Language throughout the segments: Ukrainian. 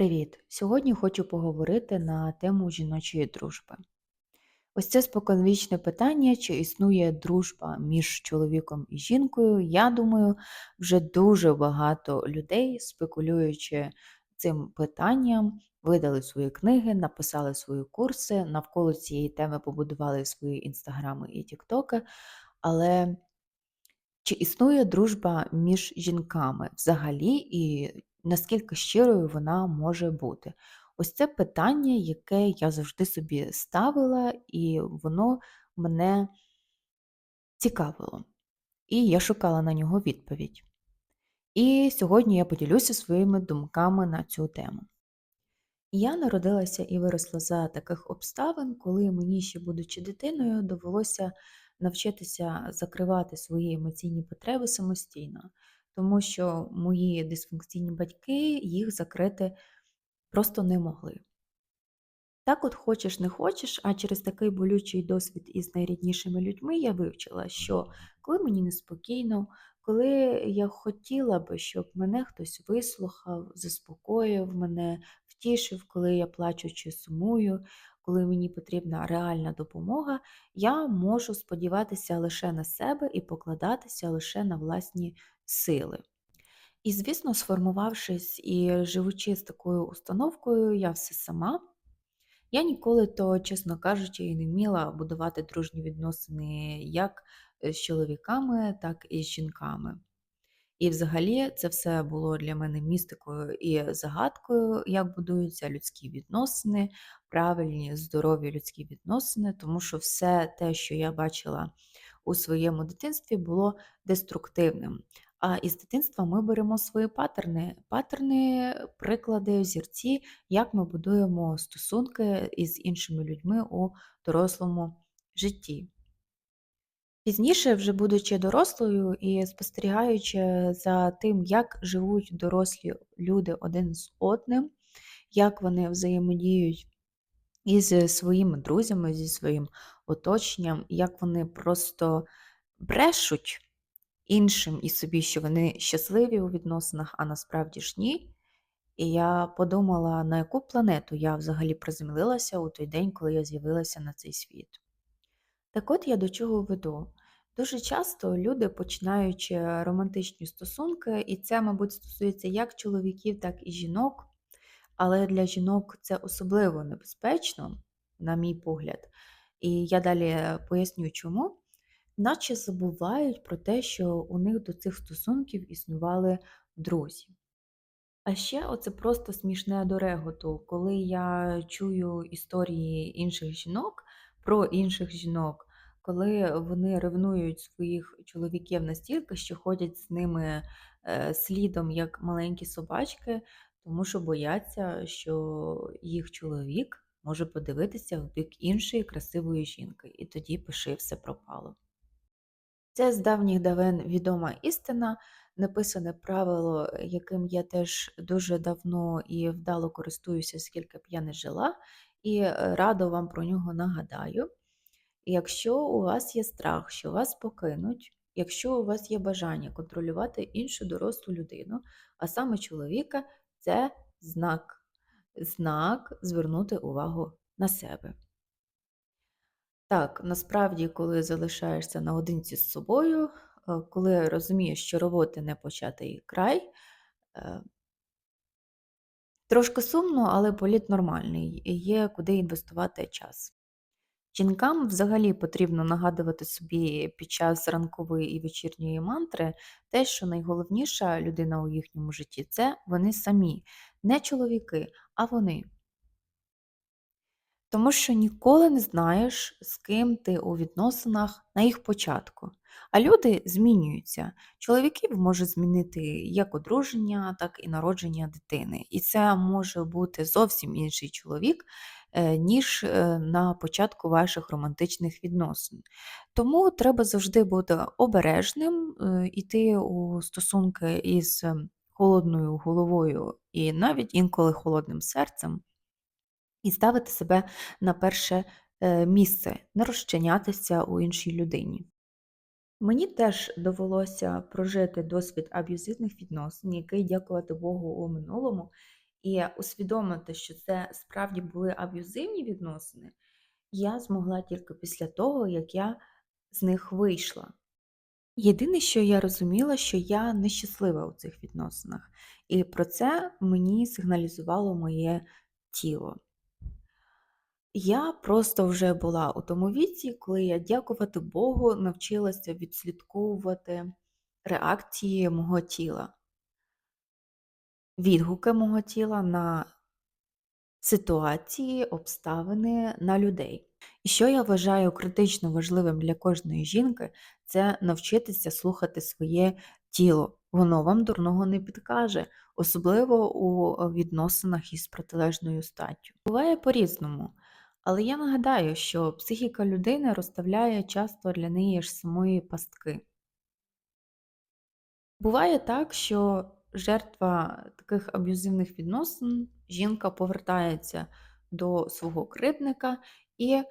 Привіт! Сьогодні хочу поговорити на тему жіночої дружби. Ось це споконвічне питання, чи існує дружба між чоловіком і жінкою. Я думаю, вже дуже багато людей, спекулюючи цим питанням, видали свої книги, написали свої курси, навколо цієї теми побудували свої інстаграми і тіктоки. Але чи існує дружба між жінками взагалі, і наскільки щирою вона може бути? Ось це питання, яке я завжди собі ставила, і воно мене цікавило. І я шукала на нього відповідь. І сьогодні я поділюся своїми думками на цю тему. Я народилася і виросла за таких обставин, коли мені, ще будучи дитиною, довелося навчитися закривати свої емоційні потреби самостійно, тому що мої дисфункційні батьки їх закрити просто не могли. Так от хочеш не хочеш, а через такий болючий досвід із найріднішими людьми я вивчила, що коли мені неспокійно, коли я хотіла би, щоб мене хтось вислухав, заспокоїв мене, втішив, коли я плачу чи сумую, коли мені потрібна реальна допомога, я можу сподіватися лише на себе і покладатися лише на власні сили. І, звісно, сформувавшись і живучи з такою установкою, я все сама. Я ніколи то, чесно кажучи, і не вміла будувати дружні відносини як з чоловіками, так і з жінками. І взагалі це все було для мене містикою і загадкою, як будуються людські відносини, правильні, здорові людські відносини, тому що все те, що я бачила у своєму дитинстві, було деструктивним. А із дитинства ми беремо свої паттерни, паттерни, приклади, взірці, як ми будуємо стосунки із іншими людьми у дорослому житті. Пізніше, вже будучи дорослою і спостерігаючи за тим, як живуть дорослі люди один з одним, як вони взаємодіють із своїми друзями, зі своїм оточенням, як вони просто брешуть іншим і собі, що вони щасливі у відносинах, а насправді ж ні. І я подумала, на яку планету я взагалі приземлилася у той день, коли я з'явилася на цей світ. Так от я до чого веду. Дуже часто люди, починаючи романтичні стосунки, і це, мабуть, стосується як чоловіків, так і жінок, але для жінок це особливо небезпечно, на мій погляд. І я далі поясню, чому наче забувають про те, що у них до цих стосунків існували друзі. А ще оце просто смішне до реготу, коли я чую історії інших жінок про інших жінок, коли вони ревнують своїх чоловіків настільки, що ходять з ними е, слідом як маленькі собачки, тому що бояться, що їх чоловік може подивитися в бік іншої красивої жінки, і тоді пиши все пропало. Це з давніх давен відома істина, написане правило, яким я теж дуже давно і вдало користуюся, скільки б я не жила, і е, радо вам про нього нагадаю. Якщо у вас є страх, що вас покинуть, якщо у вас є бажання контролювати іншу дорослу людину, а саме чоловіка, це знак, знак звернути увагу на себе. Так, насправді, коли залишаєшся наодинці з собою, е, коли розумієш, що роботи не початий край, е, трошки сумно, але політ нормальний, і є куди інвестувати час. Жінкам взагалі потрібно нагадувати собі під час ранкової і вечірньої мантри те, що найголовніша людина у їхньому житті це вони самі, не чоловіки, а вони. Тому що ніколи не знаєш, з ким ти у відносинах на їх початку. А люди змінюються. Чоловіків може змінити як одруження, так і народження дитини. І це може бути зовсім інший чоловік, е, ніж е, на початку ваших романтичних відносин. Тому треба завжди бути обережним, іти е, у стосунки із холодною головою і навіть інколи холодним серцем і ставити себе на перше е, місце, не розчинятися у іншій людині. Мені теж довелося прожити досвід аб'юзивних відносин, який, дякувати Богу, у минулому. І усвідомити, що це справді були аб'юзивні відносини, я змогла тільки після того, як я з них вийшла. Єдине, що я розуміла, що я нещаслива у цих відносинах, і про це мені сигналізувало моє тіло. Я просто вже була у тому віці, коли я, дякувати Богу, навчилася відслідковувати реакції мого тіла, відгуки мого тіла на ситуації, обставини, на людей. І що я вважаю критично важливим для кожної жінки, це навчитися слухати своє тіло. Воно вам дурного не підкаже, особливо у відносинах із протилежною статтю. Буває по-різному. Але я нагадаю, що психіка людини розставляє часто для неї ж самої пастки. Буває так, що жертва таких аб'юзивних відносин, жінка повертається до свого кривдника і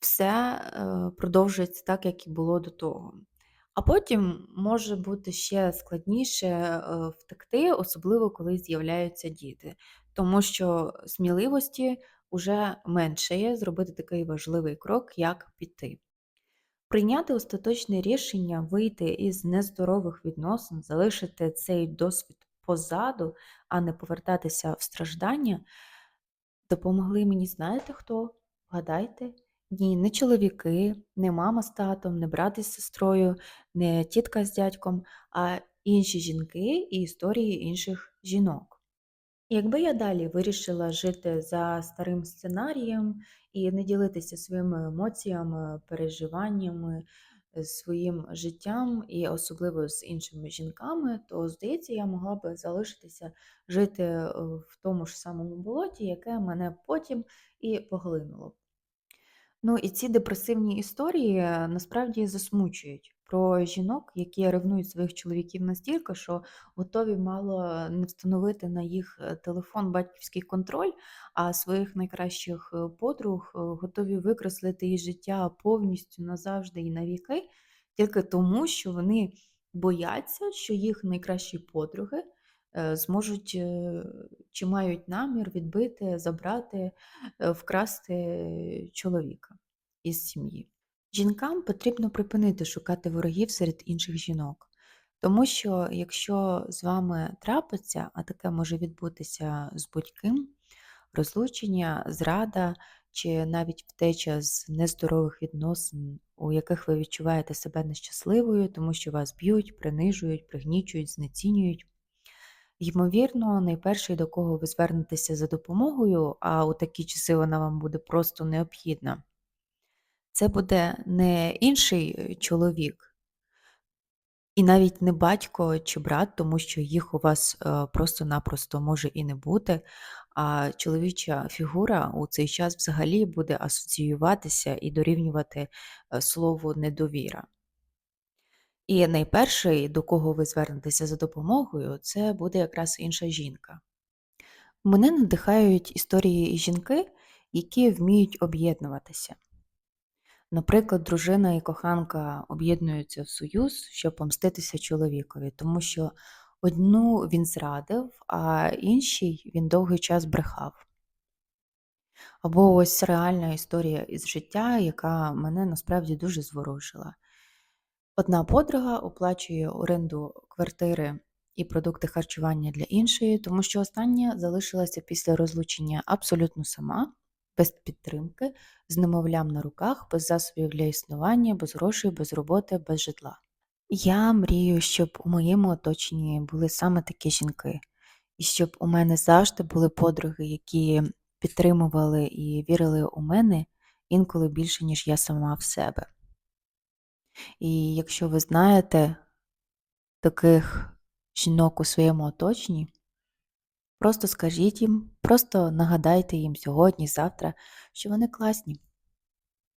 все е, продовжується так, як і було до того. А потім може бути ще складніше е, втекти, особливо коли з'являються діти, тому що сміливості вже менше є зробити такий важливий крок, як піти. Прийняти остаточне рішення вийти із нездорових відносин, залишити цей досвід позаду, а не повертатися в страждання, допомогли мені, знаєте хто? Вгадайте? Ні, не чоловіки, не мама з татом, не брат із сестрою, не тітка з дядьком, а інші жінки і історії інших жінок. Якби я далі вирішила жити за старим сценарієм і не ділитися своїми емоціями, переживаннями, е, своїм життям і особливо з іншими жінками, то здається, я могла би залишитися жити е, в тому ж самому болоті, яке мене потім і поглинуло. Ну і ці депресивні історії е, насправді засмучують про жінок, які ревнують своїх чоловіків настільки, що готові мало не встановити на їх е, телефон батьківський контроль, а своїх найкращих е, подруг готові викреслити із життя повністю назавжди і навіки, тільки тому, що вони бояться, що їх найкращі подруги. Зможуть чи мають намір відбити, забрати, вкрасти чоловіка із сім'ї. Жінкам потрібно припинити шукати ворогів серед інших жінок, тому що якщо з вами трапиться, а таке може відбутися з будь-ким, розлучення, зрада чи навіть втеча з нездорових відносин, у яких ви відчуваєте себе нещасливою, тому що вас б'ють, принижують, пригнічують, знецінюють. Ймовірно, найперший, до кого ви звернетеся за допомогою, а у такі часи вона вам буде просто необхідна, це буде не інший е, чоловік, і навіть не батько чи брат, тому що їх у вас е, просто-напросто може і не бути. А чоловіча фігура у цей час взагалі буде асоціюватися і дорівнювати е, слову недовіра. І найперший, до кого ви звернетеся за допомогою, це буде якраз інша жінка. Мене надихають історії жінки, які вміють об'єднуватися. Наприклад, дружина і коханка об'єднуються в союз, щоб помститися чоловікові, тому що одну він зрадив, а іншій він довгий час брехав. Або ось реальна історія із життя, яка мене насправді дуже зворушила. Одна подруга оплачує оренду квартири і продукти харчування для іншої, тому що остання залишилася після розлучення абсолютно сама, без підтримки, з немовлям на руках, без засобів для існування, без грошей, без роботи, без житла. Я мрію, щоб у моєму оточенні були саме такі жінки, і щоб у мене завжди були подруги, які підтримували і вірили у мене інколи більше, ніж я сама в себе. І якщо ви знаєте таких жінок у своєму оточенні, просто скажіть їм, просто нагадайте їм сьогодні, завтра, що вони класні.